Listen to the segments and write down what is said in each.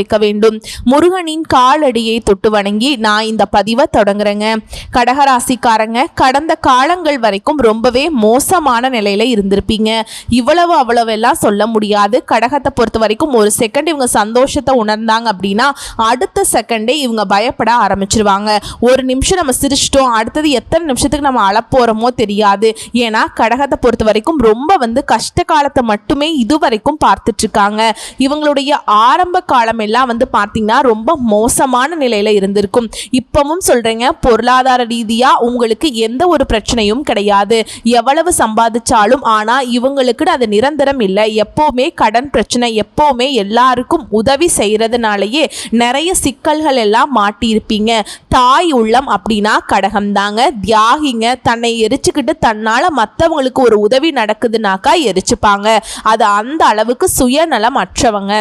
வைக்க வேண்டும். முருகனின் காலடியை தொட்டு வணங்கி நான் இந்த பதிவை தொடங்குறேங்க. கடகராசிக்காரங்க கடந்த காலங்கள் வரைக்கும் ரொம்பவே மோசமான நிலையில இருந்திருப்பீங்க. இவ்வளவு அவ்வளவெல்லாம் சொல்ல முடியாது. கடகத்தை பொறுத்த வரைக்கும் ஒரு செகண்ட் இவங்க சந்தோஷத்தை உணர்ந்தாங்க அப்படின்னா அடுத்த செகண்டே இவங்க பயப்பட ஆரம்பிச்சிருவாங்க. ஒரு நிமிஷம் நம்ம சிரிச்சிட்டோம் அடுத்தது எத்தனை நிமிஷத்துக்கு நம்ம அளப்போறோமோ தெரியாது. ஏன்னா கடகத்தை பொறுத்த வரைக்கும் ரொம்ப வந்து கஷ்ட காலத்தை மட்டுமே இதுவரைக்கும் பார்த்துட்டு இருக்காங்க. இவங்களுடைய ஆரம்ப காலம் எல்லாம் வந்து பார்த்தீங்கன்னா ரொம்ப மோசமான நிலையில் இருந்திருக்கும். இப்பவும் சொல்கிறேங்க பொருளாதார ரீதியாக உங்களுக்கு எந்த ஒரு பிரச்சனையும் கிடையாது. எவ்வளவு சம்பாதிச்சாலும் ஆனால் இவங்களுக்கு அது நிரந்தரம் இல்லை. எப்போவுமே கடன் பிரச்சனை எப்போவுமே எல்லாருக்கும் உதவி செய்கிறதுனாலேயே நிறைய சிக்கல்கள் எல்லாம் மாட்டியிருப்பீங்க. தாய் உள்ளம் அப்படின்னா கடகம் தாங்க தியாகிங்க தன்னை எரிச்சுக்கிட்டு தன்னால் மற்றவங்களுக்கு ஒரு உதவி நடக்குதுனாக்கா எரிச்சுப்பாங்க. அது அந்த அளவுக்கு சுயநலம் அற்றவங்க.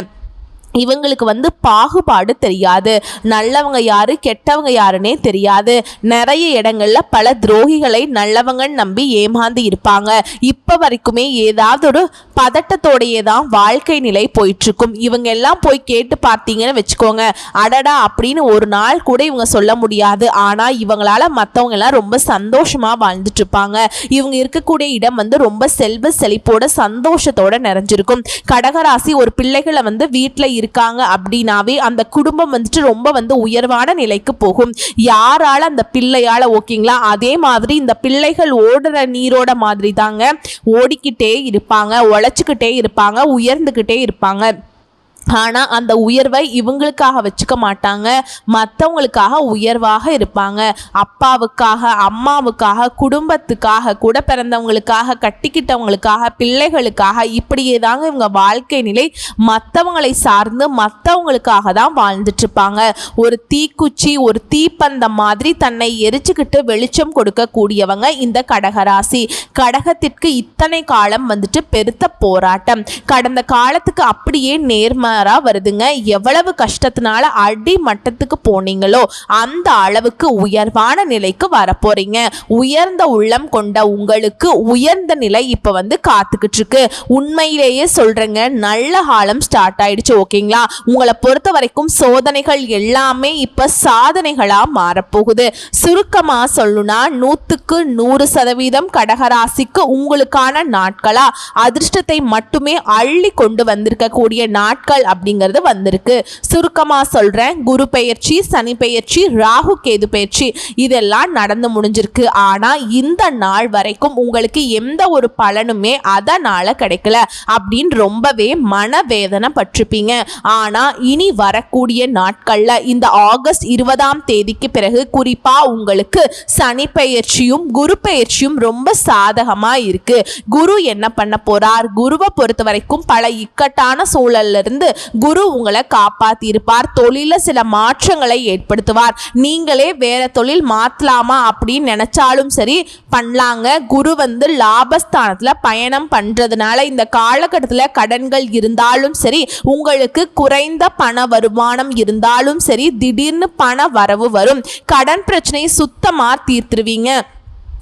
இவங்களுக்கு வந்து பாகுபாடு தெரியாது. நல்லவங்க யாரு கெட்டவங்க யாருன்னே தெரியாது. நிறைய இடங்கள்ல பல துரோகிகளை நல்லவங்கன்னு நம்பி ஏமாந்து இருப்பாங்க. இப்ப வரைக்குமே ஏதாவது ஒரு பதட்டத்தோடையே தான் வாழ்க்கை நிலை போயிட்டு இருக்கும் இவங்க எல்லாம் போய் கேட்டு பார்த்தீங்கன்னு வச்சுக்கோங்க. அடடா அப்படின்னு ஒரு நாள் கூட இவங்க சொல்ல முடியாது. ஆனா இவங்களால மற்றவங்க எல்லாம் ரொம்ப சந்தோஷமா வாழ்ந்துட்டு இருப்பாங்க இவங்க இருக்கக்கூடிய இடம் வந்து ரொம்ப செல்வ செழிப்போட சந்தோஷத்தோட நிறைஞ்சிருக்கும். கடகராசி ஒரு பிள்ளைகளை வந்து வீட்டில் இருக்காங்க அப்படின்னாவே அந்த குடும்பம் வந்துட்டு ரொம்ப வந்து உயர்வான நிலைக்கு போகும். யாரால அந்த பிள்ளையால ஓகேங்களா? அதே மாதிரி இந்த பிள்ளைகள் ஓடுற நீரோட மாதிரி தாங்க ஓடிக்கிட்டே இருப்பாங்க உழைச்சிக்கிட்டே இருப்பாங்க உயர்ந்துக்கிட்டே இருப்பாங்க. ஆனால் அந்த உயர்வை இவங்களுக்காக வச்சுக்க மாட்டாங்க. மற்றவங்களுக்காக உயர்வாக இருப்பாங்க. அப்பாவுக்காக அம்மாவுக்காக குடும்பத்துக்காக கூட பிறந்தவங்களுக்காக கட்டிக்கிட்டவங்களுக்காக பிள்ளைகளுக்காக இப்படியே தாங்க இவங்க வாழ்க்கை நிலை மற்றவங்களை சார்ந்து மற்றவங்களுக்காக தான் வாழ்ந்துட்டு இருப்பாங்க ஒரு தீக்குச்சி ஒரு தீப்பந்தம் மாதிரி தன்னை எரிச்சுக்கிட்டு வெளிச்சம் கொடுக்கக்கூடியவங்க இந்த கடகராசி. கடகத்திற்கு இத்தனை காலம் வந்துட்டு பெருத்த போராட்டம். கடந்த காலத்துக்கு அப்படியே நேர்மாறா வருதுங்க. எவ்வளவு கஷ்டத்தினால அடி மட்டத்துக்கு போனீங்களோ அந்த அளவுக்கு உயர்வான நிலைக்கு வரப்போறீங்க. உயர்ந்த உள்ளம் கொண்ட உங்களுக்கு உயர்ந்த நிலை இப்போ வந்து காத்துக்கிட்டு இருக்கு உண்மையிலேயே சொல்றேங்க நல்ல காலம் ஸ்டார்ட் ஆயிடுச்சு ஓகேங்களா? உங்களை பொறுத்த வரைக்கும் சோதனைகள் எல்லாமே இப்போ சாதனைகளா மாறப்போகுது. சுருக்கமா சொல்லுனா நூத்துக்கு நூறு சதவீதம் கடகராசிக்கு உங்களுக்கான நாட்களா அதிர்ஷ்டத்தை மட்டுமே அள்ளி கொண்டு வந்திருக்கக்கூடிய நாட்கள் அப்படிங்கிறது வந்திருக்கு. சுருக்கமாக சொல்கிறேன் குரு பெயர்ச்சி சனி பெயர்ச்சி ராகு கேது பெயர்ச்சி இதெல்லாம் நடந்து முடிஞ்சிருக்கு. ஆனால் இந்த நாள் வரைக்கும் உங்களுக்கு எந்த ஒரு பலனுமே அதனால் கிடைக்கல அப்படின்னு ரொம்பவே மனவேதனை பட்டிருப்பீங்க. ஆனால் இனி வரக்கூடிய நாட்களில் இந்த ஆகஸ்ட் இருபதாம் தேதிக்கு பிறகு குறிப்பாக உங்களுக்கு சனி பெயர்ச்சியும் குரு பெயர்ச்சியும் ரொம்ப சாதகமாக இருக்கு. குரு என்ன பண்ண போகிறார் குருவை பொறுத்த வரைக்கும் பல இக்கட்டான சூழல்ல இருந்து குரு உங்களை காப்பாத்திருப்பார் தொழில சில மாற்றங்களை ஏற்படுத்துவார். நீங்களே வேற தொழில் மாத்தலாமா அப்படின்னு நினைச்சாலும் சரி பண்ணலாங்க. குரு வந்து லாபஸ்தானத்துல பயணம் பண்றதுனால இந்த காலகட்டத்தில் கடன்கள் இருந்தாலும் சரி உங்களுக்கு குறைந்த பண வருமானம் இருந்தாலும் சரி திடீர்னு பண வரவு வரும். கடன் பிரச்சனையை சுத்தமா தீர்த்துருவீங்க.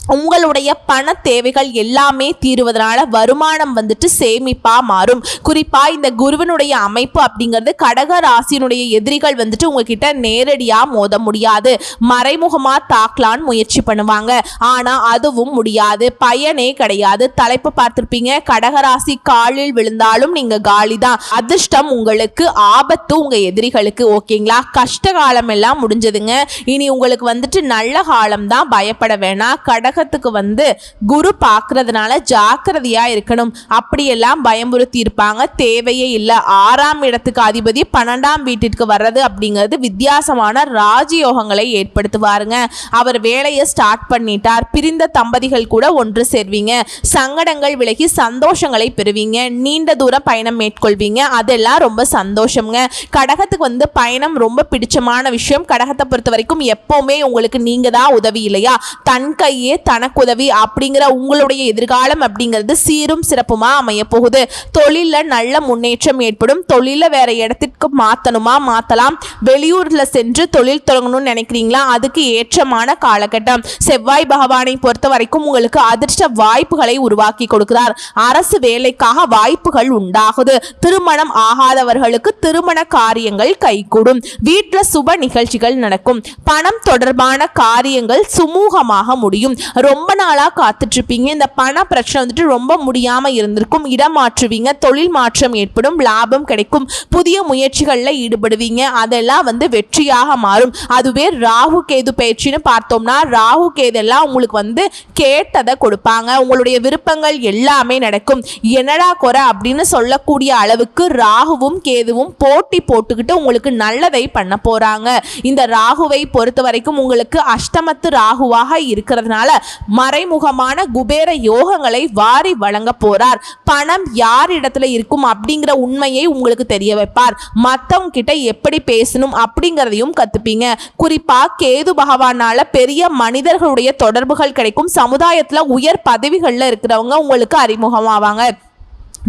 உங்களுடைய பண தேவைகள் எல்லாமே தீருவதனால வருமானம் வந்துட்டு சேமிப்பா மாறும். குறிப்பா இந்த குருவினுடைய அமைப்பு அப்படிங்கிறது கடக ராசியினுடைய எதிரிகள் வந்துட்டு உங்ககிட்ட நேரடியா மோத முடியாது. மறைமுகமா தாக்கலான்னு முயற்சி பண்ணுவாங்க. ஆனா அதுவும் முடியாது. பயனே கிடையாது. தலைப்பு பார்த்திருப்பீங்க கடகராசி காலில் விழுந்தாலும் நீங்க காலிதான். அதிர்ஷ்டம் உங்களுக்கு ஆபத்து உங்க எதிரிகளுக்கு. ஓகேங்களா? கஷ்ட காலம் எல்லாம் முடிஞ்சதுங்க. இனி உங்களுக்கு வந்துட்டு நல்ல காலம் தான் பயப்பட வேணாம். கடக கடகத்துக்கு வந்து குரு பார்க்கறதுனால ஜாக்கிரதையாக இருக்கணும். அப்படியெல்லாம் பயமுறுத்தி இருப்பாங்க தேவையே இல்லை. ஆறாம் இடத்துக்கு அதிபதி பன்னெண்டாம் வீட்டிற்கு வர்றது அப்படிங்கிறது வித்தியாசமான ராஜயோகங்களை ஏற்படுத்துவாருங்க. அவர் வேலையை ஸ்டார்ட் பண்ணிட்டார். பிரிந்த தம்பதிகள் கூட ஒன்று சேர்வீங்க. சங்கடங்கள் விலகி சந்தோஷங்களை பெறுவீங்க. நீண்ட தூரம் பயணம் மேற்கொள்வீங்க. அதெல்லாம் ரொம்ப சந்தோஷம்ங்க. கடகத்துக்கு வந்து பயணம் ரொம்ப பிடிச்சமான விஷயம். கடகத்தை பொறுத்த வரைக்கும் எப்பவுமே உங்களுக்கு நீங்க தான் உதவி இல்லையா? தன் கையே தனக்கு உதவி அப்படிங்கிற உங்களுடைய எதிர்காலம் அப்படிங்கிறது சீரும் சிறப்புமா அமைய போகுது தொழில்ல நல்ல முன்னேற்றம் ஏற்படும். தொழில வேற இடத்திற்கு மாத்தணுமா? மாத்தலாம். வெளியூர்ல சென்று தொழில் தொடங்கணும்னு நினைக்கிறீங்களா? அதுக்கு ஏற்றமான காலகட்டம். செவ்வாய் பகவானை பொறுத்த வரைக்கும் உங்களுக்கு அதிர்ஷ்ட வாய்ப்புகளை உருவாக்கி கொடுக்கிறார். அரசு வேலைக்காக வாய்ப்புகள் உண்டாகுது. திருமணம் ஆகாதவர்களுக்கு திருமண காரியங்கள் கைகூடும். வீட்டில் சுப நிகழ்ச்சிகள் நடக்கும். பணம் தொடர்பான காரியங்கள் சுமூகமாக முடியும். ரொம்ப நாளாக காத்துட்ருப்பீங்க. இந்த பண பிரச்சனை வந்துட்டு ரொம்ப முடியாமல் இருந்திருக்கும். இடம் மாற்றுவீங்க தொழில் மாற்றம் ஏற்படும் லாபம் கிடைக்கும் புதிய முயற்சிகளில் ஈடுபடுவீங்க. அதெல்லாம் வந்து வெற்றியாக மாறும். அதுவே ராகு கேது பயிற்சின்னு பார்த்தோம்னா ராகு கேது எல்லாம் உங்களுக்கு வந்து கேட்டதை கொடுப்பாங்க. உங்களுடைய விருப்பங்கள் எல்லாமே நடக்கும். என்னடா குறை அப்படின்னு சொல்லக்கூடிய அளவுக்கு ராகுவும் கேதுவும் போட்டி போட்டுக்கிட்டு உங்களுக்கு நல்லதை பண்ண போகிறாங்க இந்த ராகுவை பொறுத்த வரைக்கும் உங்களுக்கு அஷ்டமத்து ராகுவாக இருக்கிறதுனால மறைமுகமான குபேர யோகங்களை வாரி வழங்க போறார். பணம் யார் இடத்துல இருக்கும் அப்படிங்கிற உண்மையை உங்களுக்கு தெரிய வைப்பார். மத்தவங்க கிட்ட எப்படி பேசணும் அப்படிங்கிறதையும் கத்துப்பீங்க. குறிப்பா கேது பகவானால பெரிய மனிதர்களுடைய தொடர்புகள் கிடைக்கும். சமுதாயத்துல உயர் பதவிகள்ல இருக்கிறவங்க உங்களுக்கு அறிமுகமாவாங்க.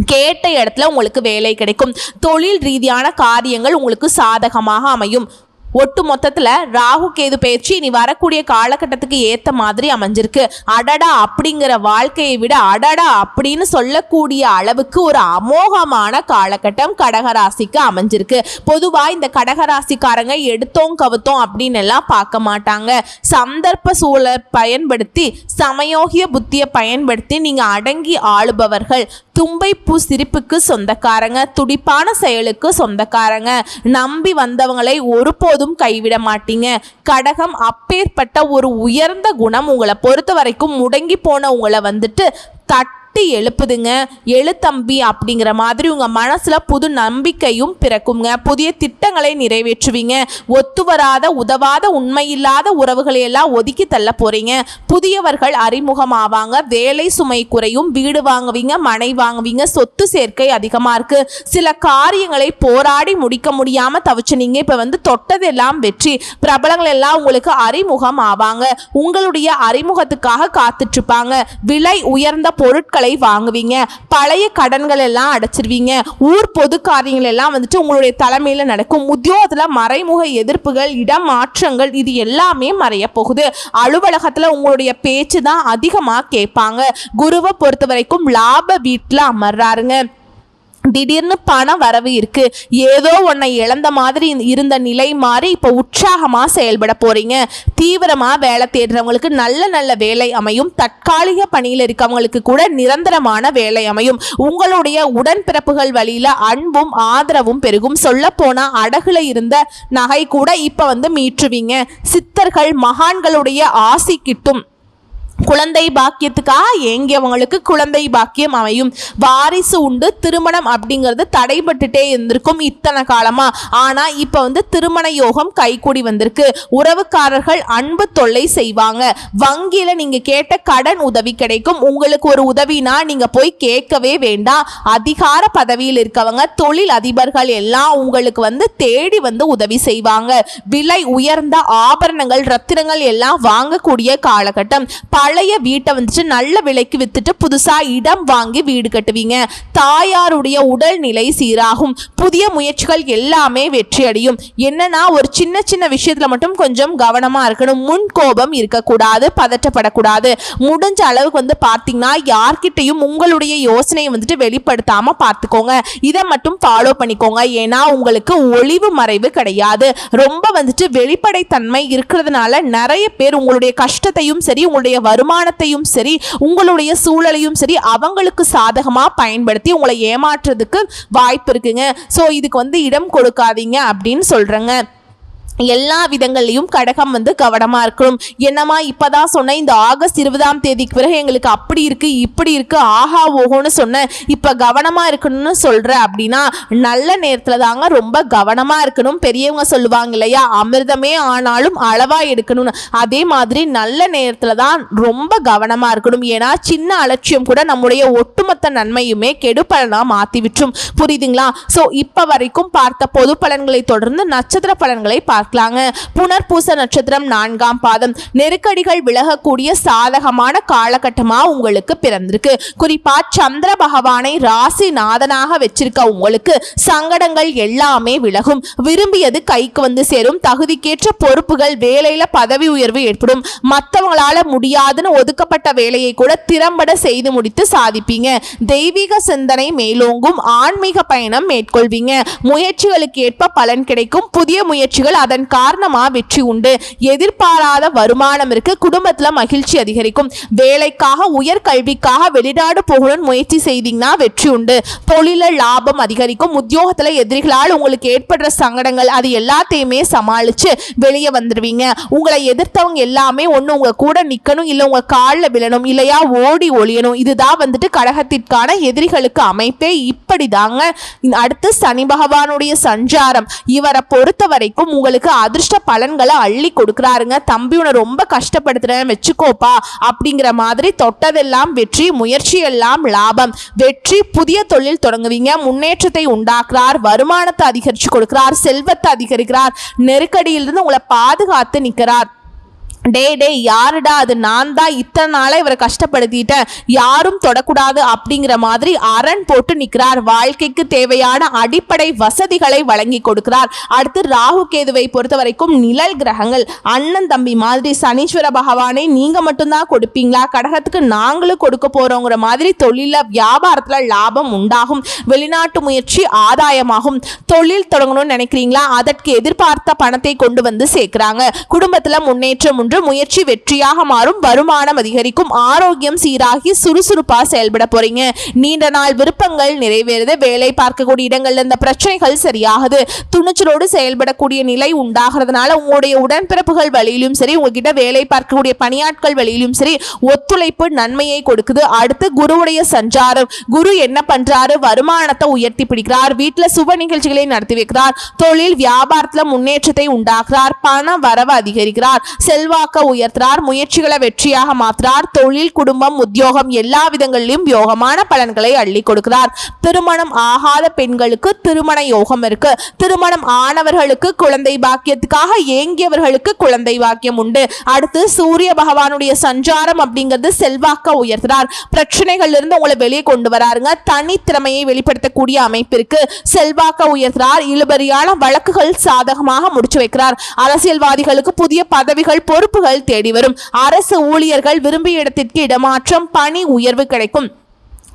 கேட்ட இடத்துல உங்களுக்கு வேலை கிடைக்கும். தொழில் ரீதியான காரியங்கள் உங்களுக்கு சாதகமாக அமையும். ஒட்டு மொத்தத்தில் ராகு கேது பயிற்சி இனி வரக்கூடிய காலகட்டத்துக்கு ஏற்ற மாதிரி அமைஞ்சிருக்கு. அடடா அப்படிங்கிற வாழ்க்கையை விட அடடா அப்படின்னு சொல்லக்கூடிய அளவுக்கு ஒரு அமோகமான காலகட்டம் கடகராசிக்கு அமைஞ்சிருக்கு. பொதுவாக இந்த கடகராசிக்காரங்க எடுத்தோம் கவுத்தோம் அப்படின்னு எல்லாம் பார்க்க மாட்டாங்க. சந்தர்ப்ப சூழலை பயன்படுத்தி சமயோகிய புத்தியை பயன்படுத்தி நீங்கள் அடங்கி ஆளுபவர்கள். தும்பை பூ சிரிப்புக்கு சொந்தக்காரங்க துடிப்பான செயலுக்கு சொந்தக்காரங்க. நம்பி வந்தவங்களை ஒருபோதும் கைவிட மாட்டீங்க. கடகம் அப்பேற்பட்ட ஒரு உயர்ந்த குணம் உங்களை பொறுத்த வரைக்கும் முடங்கி போன உங்களை வந்துட்டு தட்டி எழுப்புதுங்க. எழுத்தம்பி அப்படிங்கிற மாதிரி உங்கள் மனசில் புது நம்பிக்கையும் பிறக்குங்க. புதிய திட்டங்களை நிறைவேற்றுவீங்க. ஒத்து வராத உதவாத உண்மையில்லாத உறவுகளை எல்லாம் ஒதுக்கி தள்ள போறீங்க. புதியவர்கள் அறிமுகமாவாங்க. வேலை சுமை குறையும். வீடு வாங்குவீங்க மனை வாங்குவீங்க. சொத்து சேர்க்கை அதிகமாக இருக்கு. சில காரியங்களை போராடி முடிக்க முடியாமல் தவிச்சு நீங்கள் இப்போ வந்து தொட்டதெல்லாம் வெற்றி. பிரபலங்கள் எல்லாம் உங்களுக்கு அறிமுகம் ஆவாங்க உங்களுடைய அறிமுகத்துக்காக காத்துட்ருப்பாங்க விலை உயர்ந்த பொருட்கள் வாங்குவீங்க பழைய கடன்கள் எல்லாம் அடைச்சிருவீங்க ஊர் பொது காரியங்கள் எல்லாம் வந்துட்டு உங்களுடைய தலைமையில் நடக்கும். உத்தியோகத்தில் மறைமுக எதிர்ப்புகள் இடம் மாற்றங்கள் இது எல்லாமே மறைய போகுது. அலுவலகத்தில் உங்களுடைய பேச்சு தான் அதிகமாக கேட்பாங்க. குருவை பொறுத்த வரைக்கும் லாப வீட்டில் அமர்றாருங்க. திடீர்னு பண வரவு இருக்கு. ஏதோ உன்னை இழந்த மாதிரி இருந்த நிலை மாறி இப்போ உற்சாகமா செயல்பட போறீங்க. தீவிரமா வேலை தேடுறவங்களுக்கு நல்ல நல்ல வேலை அமையும். தற்காலிக பணியில் இருக்கவங்களுக்கு கூட நிரந்தரமான வேலை அமையும். உங்களுடைய உடன்பிறப்புகள் வழியில அன்பும் ஆதரவும் பெருகும். சொல்ல போனா அடகுல இருந்த நகை கூட இப்ப வந்து மீற்றுவீங்க. சித்தர்கள் மகான்களுடைய ஆசி கிட்டும். குழந்தை பாக்கியத்துக்காக ஏங்கியவங்களுக்கு குழந்தை பாக்கியம் அமையும். வாரிசு உண்டு திருமணம் அப்படிங்கிறது தடைபட்டுட்டே இருந்திருக்கும் இத்தனை காலமாக ஆனால் இப்போ வந்து திருமண யோகம் கைகூடி வந்திருக்கு. உறவுக்காரர்கள் அன்பு தொல்லை செய்வாங்க. வங்கியில் நீங்கள் கேட்ட கடன் உதவி கிடைக்கும். உங்களுக்கு ஒரு உதவினா நீங்கள் போய் கேட்கவே வேண்டாம். அதிகார பதவியில் இருக்கவங்க தொழில் அதிபர்கள் எல்லாம் உங்களுக்கு வந்து தேடி வந்து உதவி செய்வாங்க. விலை உயர்ந்த ஆபரணங்கள் ரத்தினங்கள் எல்லாம் வாங்கக்கூடிய காலகட்டம். பழைய வீட்டை வந்துட்டு நல்ல விலைக்கு வித்துட்டு புதுசா இடம் வாங்கி வீடு கட்டுவீங்க. தாயாருடைய உடல்நிலை சீராகும். புதிய முயற்சிகள் எல்லாமே வெற்றி அடையும். என்னன்னா ஒரு சின்ன சின்ன விஷயத்துல மட்டும் கொஞ்சம் கவனமா இருக்கணும். முன் கோபம் இருக்கக்கூடாது பதற்றப்படக்கூடாது. முடிஞ்ச அளவுக்கு வந்து பார்த்தீங்கன்னா யார்கிட்டையும் உங்களுடைய யோசனையை வந்துட்டு வெளிப்படுத்தாம பார்த்துக்கோங்க. இதை மட்டும் ஃபாலோ பண்ணிக்கோங்க. ஏன்னா உங்களுக்கு ஒளிவு மறைவு கிடையாது. ரொம்ப வந்துட்டு வெளிப்படைத்தன்மை இருக்கிறதுனால நிறைய பேர் உங்களுடைய கஷ்டத்தையும் சரி உங்களுடைய வருமானத்தையும் சரி உங்களுடைய சூழலையும் சரி அவங்களுக்கு சாதகமாக பயன்படுத்தி உங்களை ஏமாற்றுறதுக்கு வாய்ப்பு இருக்குங்க. ஸோ இதுக்கு வந்து இடம் கொடுக்காதீங்க அப்படின்னு சொல்கிறேங்க எல்லா விதங்கள்லையும் கடகம் வந்து கவனமாக இருக்கணும். என்னம்மா இப்போ தான் சொன்னேன் இந்த ஆகஸ்ட் இருபதாம் தேதிக்கு பிறகு எங்களுக்கு அப்படி இருக்குது இப்படி இருக்குது ஆஹா ஓஹோன்னு சொன்னேன் இப்போ கவனமாக இருக்கணும்னு சொல்கிற அப்படின்னா நல்ல நேரத்தில் தாங்க ரொம்ப கவனமாக இருக்கணும். பெரியவங்க சொல்லுவாங்க இல்லையா அமிர்தமே ஆனாலும் அளவாக எடுக்கணும்னு. அதே மாதிரி நல்ல நேரத்தில் தான் ரொம்ப கவனமாக இருக்கணும். ஏன்னா சின்ன அலட்சியம் கூட நம்முடைய ஒட்டுமொத்த நன்மையுமே கெடுபலனா மாற்றி விட்டுரும் புரியுதுங்களா? ஸோ இப்போ வரைக்கும் பார்த்த பொது பலன்களை தொடர்ந்து நட்சத்திர பலன்களை பார்க்கலாங்க. புனர்பூச நட்சத்திரம் நான்காம் பாதம். நெருக்கடிகள் விலகக்கூடிய சாதகமான காலகட்டமா உங்களுக்கு பிறந்திருக்கு. குறிப்பா சந்திர பகவானை ராசி நாதனாக வச்சிருக்க உங்களுக்கு சங்கடங்கள் எல்லாமே விலகும். விரும்பியது கைக்கு வந்து சேரும். தகுதிக்கேற்ற பொறுப்புகள் வேலையில பதவி உயர்வு ஏற்படும். மற்றவங்களால முடியாதுன்னு ஒதுக்கப்பட்ட வேலையை கூட திறம்பட செய்து முடித்து சாதிப்பீங்க. தெய்வீக சிந்தனை மேலோங்கும். ஆன்மீக பயணம் மேற்கொள்வீங்க. முயற்சிகளுக்கு ஏற்ப பலன் கிடைக்கும். புதிய முயற்சிகள் அதன் காரணமா வெற்றி உண்டு. எதிர்பாராத வருமானம் இருக்கு. குடும்பத்துல மகிழ்ச்சி அதிகரிக்கும். வேலைக்காக உயர் கல்விக்காக வெளிநாடு போகணும்னு முயற்சி செய்தீங்கன்னா வெற்றி உண்டு. தொழில லாபம் அதிகரிக்கும். உத்தியோகத்துல எதிரிகளால் உங்களுக்கு ஏற்படுற சங்கடங்கள் அது எல்லாத்தையுமே சமாளிச்சு வெளியே வந்துடுவீங்க உங்களை எதிர்த்தவங்க எல்லாமே ஒண்ணு உங்க கூட நிக்கணும் இல்ல உங்க காலில் விழணும் இல்லையா ஓடி ஒளியணும். இதுதான் வந்துட்டு கடகத்திற்கான எதிரிகளுக்கு அமைப்பே. இப்படிதாங்க. அடுத்து சனி பகவானுடைய சஞ்சாரம். இவரை பொறுத்த வரைக்கும் உங்களுக்கு அதிர்ஷ்ட பலன்களை அள்ளி கொடுக்குறாருங்க. தம்பி உன்னை ரொம்ப கஷ்டப்படுத்துறேன் வச்சுக்கோப்பா அப்படிங்கிற மாதிரி தொட்டதெல்லாம் வெற்றி முயற்சி எல்லாம் லாபம். வெற்றி புதிய தொழில் தொடங்குவீங்க. முன்னேற்றத்தை உண்டாக்குறார் வருமானத்தை அதிகரித்து கொடுக்கிறார் செல்வத்தை அதிகரிக்கிறார் நெருக்கடியிலிருந்து உங்களை பாதுகாத்து நிற்கிறார். டே டே யாருடா அது? நான் தான் இத்தனை நாளாக இவரை கஷ்டப்படுத்திட்டேன் யாரும் தொடக்கூடாது அப்படிங்கிற மாதிரி அரண் போட்டு நிற்கிறார் வாழ்க்கைக்கு தேவையான அடிப்படை வசதிகளை வழங்கி கொடுக்கிறார். அடுத்து ராகு கேதுவை பொறுத்த வரைக்கும் நிழல் கிரகங்கள். அண்ணன் தம்பி மாதிரி சனீஸ்வர பகவானை நீங்கள் மட்டும்தான் கொடுப்பீங்களா? கடகத்துக்கு நாங்களும் கொடுக்க போகிறோங்கிற மாதிரி தொழிலில் வியாபாரத்தில் லாபம் உண்டாகும். வெளிநாட்டு முயற்சி ஆதாயமாகும். தொழில் தொடங்கணும்னு நினைக்கிறீங்களா? அதற்கு எதிர்பார்த்த பணத்தை கொண்டு வந்து சேர்க்குறாங்க. குடும்பத்தில் முன்னேற்றம் போன்று முயற்சி வெற்றியாக மாறும் வருமானம் அதிகரிக்கும் ஆரோக்கியம் சீராகி சுறுசுறுப்பா செயல்பட போறீங்க. நீண்ட நாள் விருப்பங்கள் நிறைவேறுது வேலை பார்க்கக்கூடிய இடங்கள்ல இந்த பிரச்சனைகள் சரியாகுது. துணிச்சலோடு செயல்படக்கூடிய நிலை உண்டாகிறதுனால உங்களுடைய உடன்பிறப்புகள் வழியிலும் சரி உங்ககிட்ட வேலை பார்க்கக்கூடிய பணியாட்கள் வழியிலும் சரி ஒத்துழைப்பு நன்மையை கொடுக்குது. அடுத்து குருவுடைய சஞ்சாரம். குரு என்ன பண்றாரு? வருமானத்தை உயர்த்தி பிடிக்கிறார். வீட்டுல சுப நிகழ்ச்சிகளை நடத்தி வைக்கிறார். தொழில் வியாபாரத்துல முன்னேற்றத்தை உண்டாக்குறார். பண வரவு அதிகரிக்கிறார். செல்வாக்க உயர்த்தினார் முயற்சிகளை வெற்றியாக மாற்றினார் தொழில் குடும்பம் உத்தியோகம் எல்லா விதங்களிலும் யோகமான பலன்களை அள்ளி கொடுக்கிறார். திருமணம் ஆகாத பெண்களுக்கு திருமண யோகம் இருக்கு. திருமணம் ஆனவர்களுக்கு குழந்தை பாக்கியத்துக்காக ஏங்கியவர்களுக்கு குழந்தை பாக்கியம் உண்டு. அடுத்து சூரிய பகவானுடைய சஞ்சாரம் அப்படிங்கிறது செல்வாக்க உயர்த்தினார் பிரச்சனைகள் இருந்து உங்களை வெளியே கொண்டு வராருங்க. தனித்திறமையை வெளிப்படுத்தக்கூடிய அமைப்பிற்கு செல்வாக்க உயர்த்தினார் இழுபறியான வழக்குகள் சாதகமாக முடிச்சு வைக்கிறார். அரசியல்வாதிகளுக்கு புதிய பதவிகள் பொறுப்பு பொறுப்புகள் தேடி வரும். அரசு ஊழியர்கள் விரும்பிய இடத்திற்கு இடமாற்றம் பணி உயர்வு கிடைக்கும்.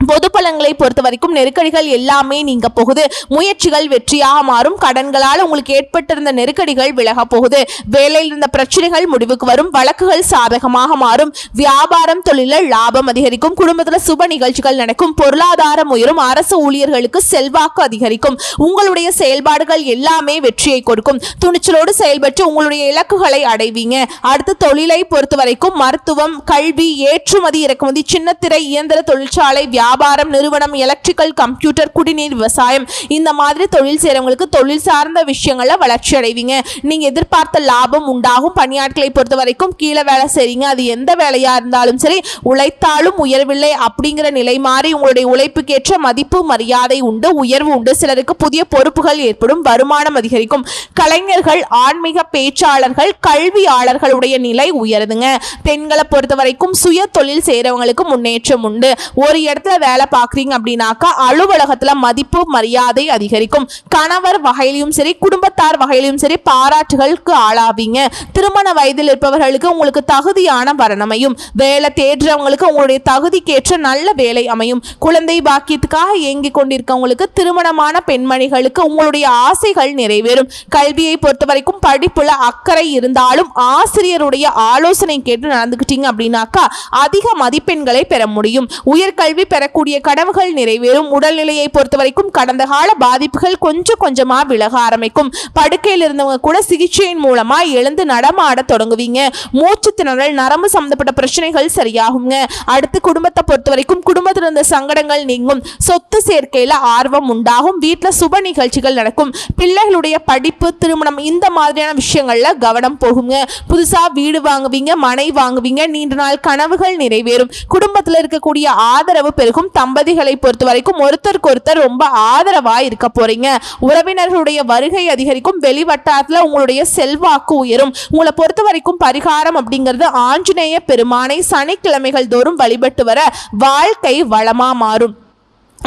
பொது பலன்களை பொறுத்த வரைக்கும் நெருக்கடிகள் எல்லாமே நீங்க போகுது. முயற்சிகள் வெற்றியாக மாறும். கடன்களால் உங்களுக்கு ஏற்பட்டிருந்த நெருக்கடிகள் விலக போகுது. வேலையில் இருந்த பிரச்சனைகள் முடிவுக்கு வரும். வழக்குகள் சாதகமாக மாறும். வியாபாரம் தொழிலில் லாபம் அதிகரிக்கும். குடும்பத்தில் சுப நிகழ்ச்சிகள் நடக்கும். பொருளாதாரம் உயரும். அரசு ஊழியர்களுக்கு செல்வாக்கு அதிகரிக்கும். உங்களுடைய செயல்பாடுகள் எல்லாமே வெற்றியை கொடுக்கும். துணிச்சலோடு செயல்பட்டு உங்களுடைய இலக்குகளை அடைவீங்க. அடுத்து தொழிலை பொறுத்த வரைக்கும் மருத்துவம் கல்வி ஏற்றுமதி இறக்குமதி சின்னத்திரை இயந்திர தொழிற்சாலை வியாபாரம் வியாபாரம் நிறுவனம் எலக்ட்ரிக்கல் கம்ப்யூட்டர் குடிநீர் விவசாயம் இந்த மாதிரி தொழில் செய்கிறவங்களுக்கு தொழில் சார்ந்த விஷயங்களில் வளர்ச்சி அடைவீங்க. நீங்கள் எதிர்பார்த்த லாபம் உண்டாகும். பணியாட்களை பொறுத்த வரைக்கும் கீழே வேலை செய்றீங்க. அது எந்த வேலையாக இருந்தாலும் சரி உழைத்தாலும் உயர்வில்லை அப்படிங்கிற நிலை மாறி உங்களுடைய உழைப்புக்கேற்ற மதிப்பு மரியாதை உண்டு உயர்வு உண்டு. சிலருக்கு புதிய பொறுப்புகள் ஏற்படும் வருமானம் அதிகரிக்கும். கலைஞர்கள் ஆன்மீக பேச்சாளர்கள் கல்வியாளர்களுடைய நிலை உயருதுங்க. பெண்களை பொறுத்த வரைக்கும் சுய தொழில் செய்கிறவங்களுக்கு முன்னேற்றம் உண்டு. ஒரு இடத்துல வேலை பார்க்குறீங்க அப்படின்னாக்கா அலுவலகத்தில் மதிப்பு மரியாதை அதிகரிக்கும். கணவர் வகையிலும் சரி குடும்பத்தார் வகையிலும் சரி பாராட்டுகளுக்கு ஆளாவீங்க. திருமண வயதில் இருப்பவர்களுக்கு உங்களுக்கு தகுதியான வரன் அமையும். வேலை தேடுறவங்களுக்கு உங்களுடைய தகுதிக்கேற்ற நல்ல வேலை அமையும். குழந்தை பாக்கியத்துக்காக இயங்கிக் கொண்டிருக்கவங்களுக்கு திருமணமான பெண்மணிகளுக்கு உங்களுடைய ஆசைகள் நிறைவேறும். கல்வியை பொறுத்த வரைக்கும் படிப்புல அக்கறை இருந்தாலும் ஆசிரியருடைய ஆலோசனை கேட்டு நடந்துக்கிட்டீங்க அப்படின்னாக்கா அதிக மதிப்பெண்களை பெற முடியும். உயர்கல்வி பெற வரக்கூடிய கனவுகள் நிறைவேறும். உடல்நிலையை பொறுத்த வரைக்கும் கடந்த கால பாதிப்புகள் கொஞ்சம் கொஞ்சமா விலக ஆரம்பிக்கும். படுக்கையில் இருந்தவங்க கூட சிகிச்சையின் மூலமா எழுந்து நடமாட தொடங்குவீங்க. மூச்சு திணறல் நரம்பு சம்பந்தப்பட்ட பிரச்சனைகள் சரியாகுங்க. அடுத்து குடும்பத்தை பொறுத்த வரைக்கும் குடும்பத்தில் இருந்த சங்கடங்கள் நீங்கும். சொத்து சேர்க்கையில ஆர்வம் உண்டாகும். வீட்டில் சுப நிகழ்ச்சிகள் நடக்கும். பிள்ளைகளுடைய படிப்பு திருமணம் இந்த மாதிரியான விஷயங்கள்ல கவனம் போகுங்க. புதுசா வீடு வாங்குவீங்க மனை வாங்குவீங்க. நீண்ட நாள் கனவுகள் நிறைவேறும். குடும்பத்தில் இருக்கக்கூடிய ஆதரவு பெருகும். தம்பதிகளை பொறுத்த வரைக்கும் ஒருத்தருக்கு ஒருத்தர் ரொம்ப ஆதரவா இருக்க போறீங்க. உறவினர்களுடைய வருகை அதிகரிக்கும் வெளிவட்டாரத்தில் உங்களுடைய செல்வாக்கு உயரும். உங்களை பொறுத்த வரைக்கும் பரிகாரம் அப்படிங்கிறது ஆஞ்சநேய பெருமானை சனிக்கிழமைகள் தோறும் வழிபட்டு வர வாழ்க்கை வளமா மாறும்.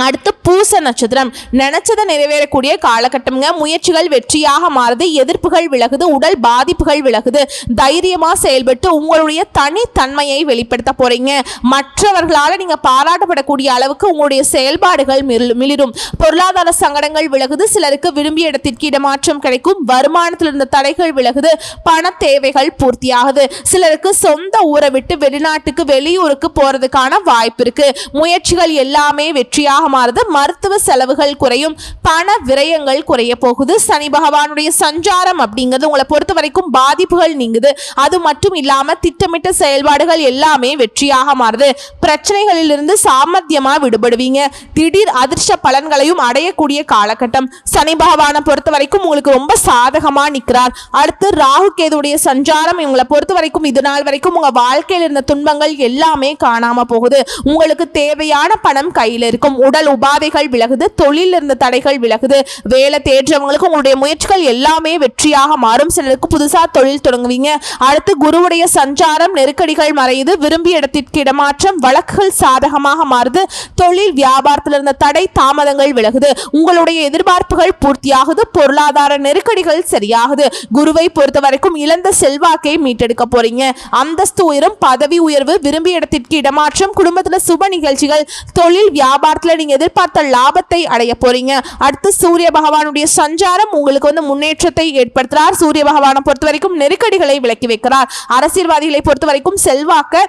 அடுத்து பூச நட்சத்திரம். நினைச்சதை நிறைவேறக்கூடிய காலகட்டம்ங்க. முயற்சிகள் வெற்றியாக மாறுது. எதிர்ப்புகள் விலகுது. உடல் பாதிப்புகள் விலகுது. தைரியமா செயல்பட்டு உங்களுடைய தனித்தன்மையை வெளிப்படுத்த போறீங்க. மற்றவர்களால நீங்க பாராட்டப்படக்கூடிய அளவுக்கு உங்களுடைய செயல்பாடுகள் மிளிரும். பொருளாதார சங்கடங்கள் விலகுது. சிலருக்கு விரும்பிய இடத்திற்கு இடமாற்றம் கிடைக்கும். வருமானத்தில் இருந்த தடைகள் விலகுது. பண தேவைகள் பூர்த்தியாகுது. சிலருக்கு சொந்த ஊரை விட்டு வெளிநாட்டுக்கு வெளியூருக்கு போறதுக்கான வாய்ப்பு இருக்கு. முயற்சிகள் எல்லாமே வெற்றியாக மாறுது. மருத்துவ செலவுகள் குறையும் பண விரயங்கள் குறைய போகுது. சனி பகவானுடைய சஞ்சாரம் அப்படிங்கிறது உங்களை பொறுத்த வரைக்கும் பாதிப்புகள் நீங்குது. அது மட்டும் இல்லாம திட்டமிட்ட செயல்பாடுகள் எல்லாமே வெற்றியாக மாறுது. பிரச்சனைகளிலிருந்து சாமர்த்தியமா விடுபடுவீங்க. திடீர் அதிர்ஷ்ட பலன்களையும் அடையக்கூடிய காலகட்டம். சனி பகவானை பொறுத்த வரைக்கும் உங்களுக்கு ரொம்ப சாதகமா நிற்கிறார். அடுத்து ராகு கேதுடைய சஞ்சாரம் இவங்களை பொறுத்த வரைக்கும் இது நாள் வரைக்கும் உங்க வாழ்க்கையில் இருந்த துன்பங்கள் எல்லாமே காணாம போகுது. உங்களுக்கு தேவையான பணம் கையில் இருக்கும். உடல் உபாதைகள் விலகுது தொழில் இருந்த தடைகள் விலகுது. வேலை தேடுறவங்களுக்கு உங்களுடைய முயற்சிகள் எல்லாமே வெற்றியாக மாறும். சிலருக்கு புதுசா தொழில் தொடங்குவீங்க. அடுத்து குருவுடைய சஞ்சாரம் நெருக்கடிகள் மறையுது. விரும்பிய இடத்திற்கு இடமாற்றம் வழக்குகள் சாதகமாக மாறுது. தொழில் வியாபாரத்தில் இருந்த தடை தாமதங்கள் விலகுது. உங்களுடைய எதிர்பார்ப்புகள் பூர்த்தியாகுது. பொருளாதார நெருக்கடிகள் சரியாகுது. குருவை பொறுத்த வரைக்கும் இழந்த செல்வாக்கை மீட்டெடுக்க போறீங்க. அந்தஸ்து உயரும் பதவி உயர்வு விரும்பிய இடத்திற்கு இடமாற்றம் குடும்பத்துல சுப நிகழ்ச்சிகள் தொழில் வியாபாரத்தில் நீங்க எதிர்பார்த்த லாபத்தை அடைய போறீங்க. அடுத்து சூரிய பகவானுடைய சஞ்சாரம் உங்களுக்கு வந்து முன்னேற்றத்தை ஏற்படுத்துறார். சூரிய பகவானை பொறுத்த வரைக்கும் நெருக்கடிகளை விலக்கி வைக்கிறார். அரசியல்வாதிகளை பொறுத்த வரைக்கும் செல்வாக்க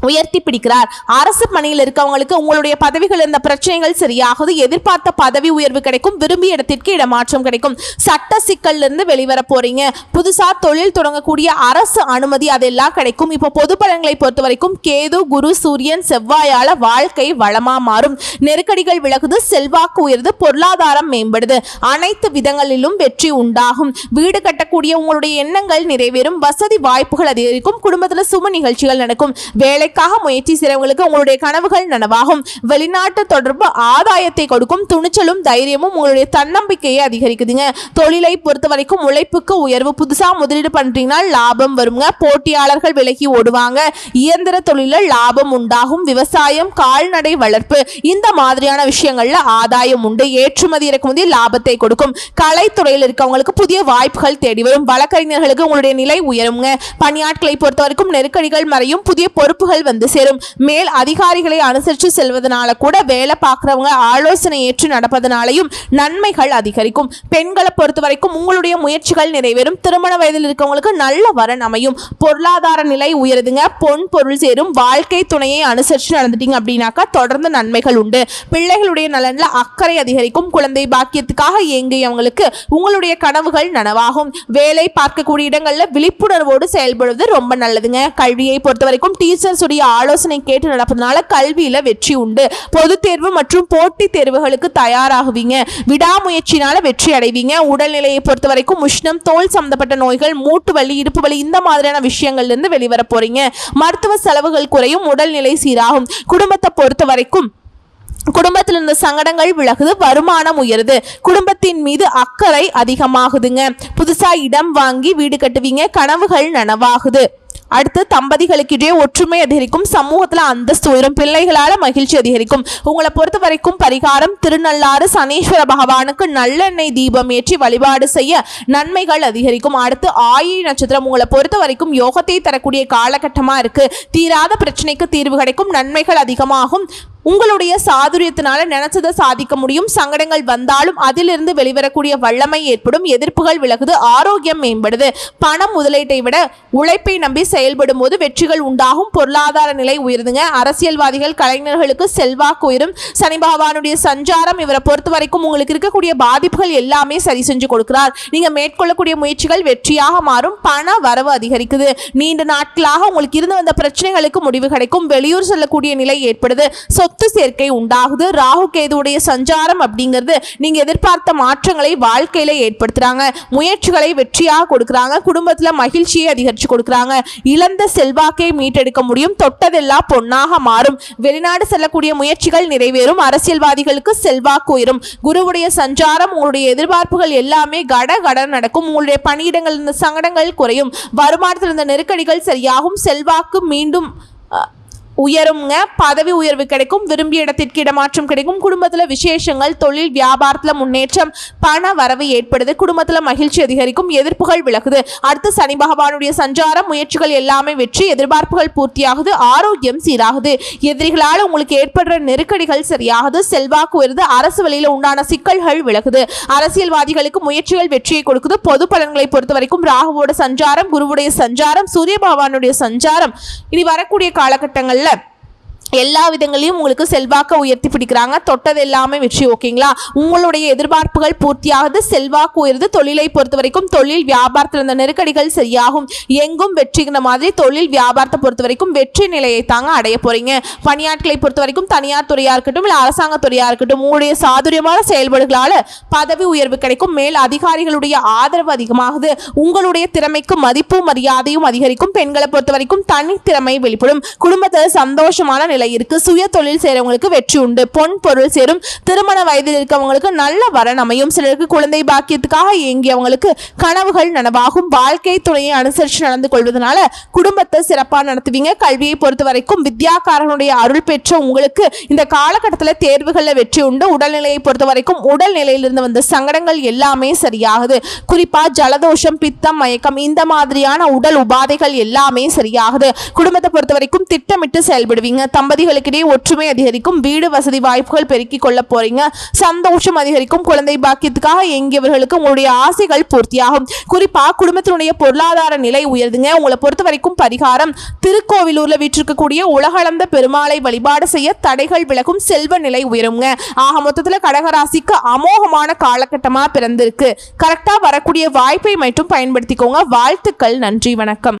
உயர்த்தி பிடிக்கிறார். அரசு பணியில் இருக்கவங்களுக்கு உங்களுடைய பதவிகள் இருந்த பிரச்சனைகள் சரியாகுது. எதிர்பார்த்த பதவி உயர்வு கிடைக்கும். விரும்பிய இடத்திற்கு இடமாற்றம் கிடைக்கும். சட்ட சிக்கல்ல இருந்து வெளிவர போறீங்க. புதுசா தொழில் தொடங்கக்கூடிய அரசு அனுமதி அதெல்லாம் கிடைக்கும். இப்போ பொது பலன்களை பொறுத்த வரைக்கும் கேது குரு சூரியன் செவ்வாயால வாழ்க்கை வளமா மாறும். நெருக்கடிகள் விலகுது. செல்வாக்கு உயர்ந்து பொருளாதாரம் மேம்படுது. அனைத்து விதங்களிலும் வெற்றி உண்டாகும். வீடு கட்டக்கூடிய உங்களுடைய எண்ணங்கள் நிறைவேறும். வசதி வாய்ப்புகள் அதிகரிக்கும். குடும்பத்துல சும நிகழ்ச்சிகள் நடக்கும். வேலை வேலைக்காக முயற்சி செய்றவங்களுக்கு உங்களுடைய கனவுகள் நனவாகும். வெளிநாட்டு தொடர்பு ஆதாயத்தை கொடுக்கும் துணிச்சலும் தைரியமும் உங்களுடைய தன்னம்பிக்கையை அதிகரிக்குதுங்க. தொழிலை பொறுத்த வரைக்கும் உழைப்புக்கு உயர்வு புதுசா முதலீடு பண்றீங்கன்னா லாபம் வருங்க. போட்டியாளர்கள் விலகி ஓடுவாங்க. இயந்திர தொழிலில் லாபம் உண்டாகும். விவசாயம் கால்நடை வளர்ப்பு இந்த மாதிரியான விஷயங்கள்ல ஆதாயம் உண்டு. ஏற்றுமதி இறக்குமதி லாபத்தை கொடுக்கும். கலைத்துறையில் இருக்கவங்களுக்கு புதிய வாய்ப்புகள் தேடி வரும். வழக்கறிஞர்களுக்கு உங்களுடைய நிலை உயருங்க. பணியாட்களை பொறுத்த வரைக்கும் நெருக்கடிகள் மறையும். புதிய பொறுப்புகள் வந்து சேரும். மேல் அதிகாரிகளை அனுசரித்து செல்வதனால கூட வேலை பார்க்குறவங்க ஆலோசனை ஏற்று நடப்பதனாலையும் நன்மைகள் அதிகரிக்கும். பெண்களை பொறுத்த வரைக்கும் உங்களுடைய முயற்சிகள் நிறைவேறும். திருமண வயதில் இருக்கவங்களுக்கு நல்ல வரன் அமையும். பொருளாதார நிலை உயருதுங்க. பொன் பொருள் சேரும். வாழ்க்கை துணையை அனுசரித்து நடந்துட்டீங்க அப்படின்னாக்கா தொடர்ந்து நன்மைகள் உண்டு. பிள்ளைகளுடைய நலனில் அக்கறை அதிகரிக்கும். குழந்தை பாக்கியத்துக்காக இயங்கியவங்களுக்கு உங்களுடைய கனவுகள் நனவாகும். வேலை பார்க்கக்கூடிய இடங்களில் விழிப்புணர்வோடு செயல்படுவது ரொம்ப நல்லதுங்க. கல்வியை பொறுத்த வரைக்கும் டீச்சர்ஸ் உடைய ஆலோசனை கேட்டு நடப்பதனால கல்வியில வெற்றி உண்டு. பொது தேர்வு மற்றும் போட்டித் தேர்வுகளுக்கு தயாராகுவீங்க. விடாமுயற்சினால வெற்றி அடைவீங்க. உடல்நிலையை பொறுத்த வரைக்கும் உஷ்ணம் தோல் சம்பந்தப்பட்ட நோய்கள் மூட்டு வலி இடுப்பு வலி இந்த மாதிரியான விஷயங்கள்ல இருந்து வெளிவர போறீங்க. மருத்துவ செலவுகள் குறையும் உடல்நிலை சீராகும். குடும்பத்தை பொறுத்த வரைக்கும் குடும்பத்தில் இருந்த சங்கடங்கள் விலகுது வருமானம் உயருது. குடும்பத்தின் மீது அக்கறை அதிகமாகுதுங்க. புதுசா இடம் வாங்கி வீடு கட்டுவீங்க கனவுகள் நனவாகுது. அடுத்து தம்பதிகளுக்கிடையே ஒற்றுமை அதிகரிக்கும் சமூகத்தில் அந்தஸ்து உயரும் பிள்ளைகளால மகிழ்ச்சி அதிகரிக்கும். உங்களை பொறுத்த வரைக்கும் பரிகாரம் திருநள்ளாறு சனீஸ்வர பகவானுக்கு நல்லெண்ணெய் தீபம் ஏற்றி வழிபாடு செய்ய நன்மைகள் அதிகரிக்கும். அடுத்து ஆயி நட்சத்திரம் உங்களை பொறுத்த வரைக்கும் யோகத்தை தரக்கூடிய காலகட்டமா இருக்கு. தீராத பிரச்சனைக்கு தீர்வு கிடைக்கும் நன்மைகள் அதிகமாகும். உங்களுடைய சாதுரியத்தினால நினைச்சதை சாதிக்க முடியும். சங்கடங்கள் வந்தாலும் அதிலிருந்து வெளிவரக்கூடிய வல்லமை ஏற்படும். எதிர்ப்புகள் விலகுது ஆரோக்கியம் மேம்படுது. பணம் முதலீட்டை விட உழைப்பை நம்பி செயல்படும் போது வெற்றிகள் உண்டாகும். பொருளாதார நிலை உயர்ந்துங்க. அரசியல்வாதிகள் கலைஞர்களுக்கு செல்வாக்கு உயரும் சனி பகவானுடைய சஞ்சாரம் இவரை பொறுத்த வரைக்கும் உங்களுக்கு இருக்கக்கூடிய பாதிப்புகள் எல்லாமே சரி செஞ்சு கொடுக்கிறார். நீங்க மேற்கொள்ளக்கூடிய முயற்சிகள் வெற்றியாக மாறும். பண வரவு அதிகரிக்குது. நீண்ட நாட்களாக உங்களுக்கு இருந்து வந்த பிரச்சனைகளுக்கு முடிவு கிடைக்கும். வெளியூர் செல்லக்கூடிய நிலை ஏற்படுது. சொத்து சேர்க்கை உண்டாகுது. ராகு கேதுவுடைய சஞ்சாரம் அப்படிங்கிறது நீங்க எதிர்பார்த்த மாற்றங்களை வாழ்க்கையில ஏற்படுத்துறாங்க. முயற்சிகளை வெற்றியாக கொடுக்குறாங்க. குடும்பத்தில் மகிழ்ச்சியை அதிகரித்து கொடுக்குறாங்க. இழந்த செல்வாக்கை மீட்டெடுக்க முடியும். தொட்டதெல்லாம் பொன்னாக மாறும். வெளிநாடு செல்லக்கூடிய முயற்சிகள் நிறைவேறும். அரசியல்வாதிகளுக்கு செல்வாக்கு உயரும். குருவுடைய சஞ்சாரம் உங்களுடைய எதிர்பார்ப்புகள் எல்லாமே கட கட நடக்கும். உங்களுடைய பணியிடங்கள் இருந்த சங்கடங்கள் குறையும். வருமானத்தில் இருந்த நெருக்கடிகள் சரியாகும். செல்வாக்கு மீண்டும் உயருங்க பதவி உயர்வு கிடைக்கும் விரும்பிய இடத்திற்கு இடமாற்றம் கிடைக்கும். குடும்பத்தில் விசேஷங்கள் தொழில் வியாபாரத்தில் முன்னேற்றம் பண வரவு ஏற்படுது. குடும்பத்தில் மகிழ்ச்சி அதிகரிக்கும் எதிர்ப்புகள் விலகுது. அடுத்து சனி பகவானுடைய சஞ்சாரம் முயற்சிகள் எல்லாமே வெற்றி எதிர்பார்ப்புகள் பூர்த்தியாகுது ஆரோக்கியம் சீராகுது. எதிரிகளால் உங்களுக்கு ஏற்படுற நெருக்கடிகள் சரியாகுது செல்வாக்கு உயருது அரசு வழியில் உண்டான சிக்கல்கள் விலகுது. அரசியல்வாதிகளுக்கு முயற்சிகள் வெற்றியை கொடுக்குது. பொது பலன்களை பொறுத்த வரைக்கும் ராகுவோட சஞ்சாரம் குருவுடைய சஞ்சாரம் சூரிய பகவானுடைய சஞ்சாரம். இனி வரக்கூடிய காலகட்டங்களில் எல்லா விதங்களையும் உங்களுக்கு செல்வாக்க உயர்த்தி பிடிக்கிறாங்க. தொட்டது எல்லாமே வெற்றி ஓகேங்களா உங்களுடைய எதிர்பார்ப்புகள் பூர்த்தியாகுது. செல்வாக்கு உயர்ந்து தொழிலை பொறுத்த வரைக்கும் தொழில் வியாபாரத்தில் இருந்த நெருக்கடிகள் சரியாகும். எங்கும் வெற்றிங்கிற மாதிரி தொழில் வியாபாரத்தை பொறுத்த வரைக்கும் வெற்றி நிலையை தாங்க அடைய போறீங்க. பணியாட்களை பொறுத்த வரைக்கும் தனியார் துறையா இருக்கட்டும் இல்லை அரசாங்க துறையா இருக்கட்டும் உங்களுடைய சாதுரியமான செயல்பாடுகளால பதவி உயர்வு கிடைக்கும். மேல் அதிகாரிகளுடைய ஆதரவு அதிகமாகுது. உங்களுடைய திறமைக்கு மதிப்பும் மரியாதையும் அதிகரிக்கும். பெண்களை பொறுத்த வரைக்கும் தனித்திறமை வெளிப்படும். குடும்பத்தில் சந்தோஷமான நிலை இருக்கு. சுய தொழில் செய்றவங்களுக்கு வெற்றி உண்டு. பொன் பொருள் சேரும். திருமண வயதில் இருக்கவங்களுக்கு நல்ல வரன் அமையும். சிலருக்கு குழந்தை பாக்கியத்துக்காக இயங்கியவங்களுக்கு கனவுகள் நனவாகும். வாழ்க்கை துணையை அனுசரித்து நடந்து கொள்வதனால குடும்பத்தை சிறப்பாக நடத்துவீங்க. கல்வியை பொறுத்த வரைக்கும் வித்யாக்காரனுடைய அருள் பெற்ற உங்களுக்கு இந்த காலகட்டத்தில் தேர்வுகளில் வெற்றி உண்டு. உடல்நிலையை பொறுத்த வரைக்கும் உடல்நிலையிலிருந்து வந்த சங்கடங்கள் எல்லாமே சரியாகுது. குறிப்பா ஜலதோஷம் பித்தம் மயக்கம் இந்த மாதிரியான உடல் உபாதைகள் எல்லாமே சரியாகுது. குடும்பத்தை பொறுத்த வரைக்கும் திட்டமிட்டு செயல்படுவீங்க. தம்பதிகளுக்கிடையே ஒற்றுமை அதிகரிக்கும். வீடு வசதி வாய்ப்புகள் பெருக்கிக் கொள்ள போறீங்க. சந்தோஷம் அதிகரிக்கும். குழந்தை பாக்கியத்துக்காக எங்கியவர்களுக்கு உங்களுடைய ஆசைகள் பூர்த்தியாகும். குறிப்பா குடும்பத்தினுடைய பொருளாதார நிலை உயர்துங்க. உங்களை பொறுத்த வரைக்கும் பரிகாரம். திருக்கோவிலூர்ல வீற்றிருக்கக்கூடிய உலகளந்த பெருமாளை வழிபாடு செய்ய தடைகள் விலகும். செல்வ நிலை உயருங்க. ஆக மொத்தத்துல கடகராசிக்கு அமோகமான காலகட்டமா பிறந்திருக்கு. கரெக்டா வரக்கூடிய வாய்ப்பை மட்டும் பயன்படுத்திக்கோங்க. வாழ்த்துக்கள். நன்றி. வணக்கம்.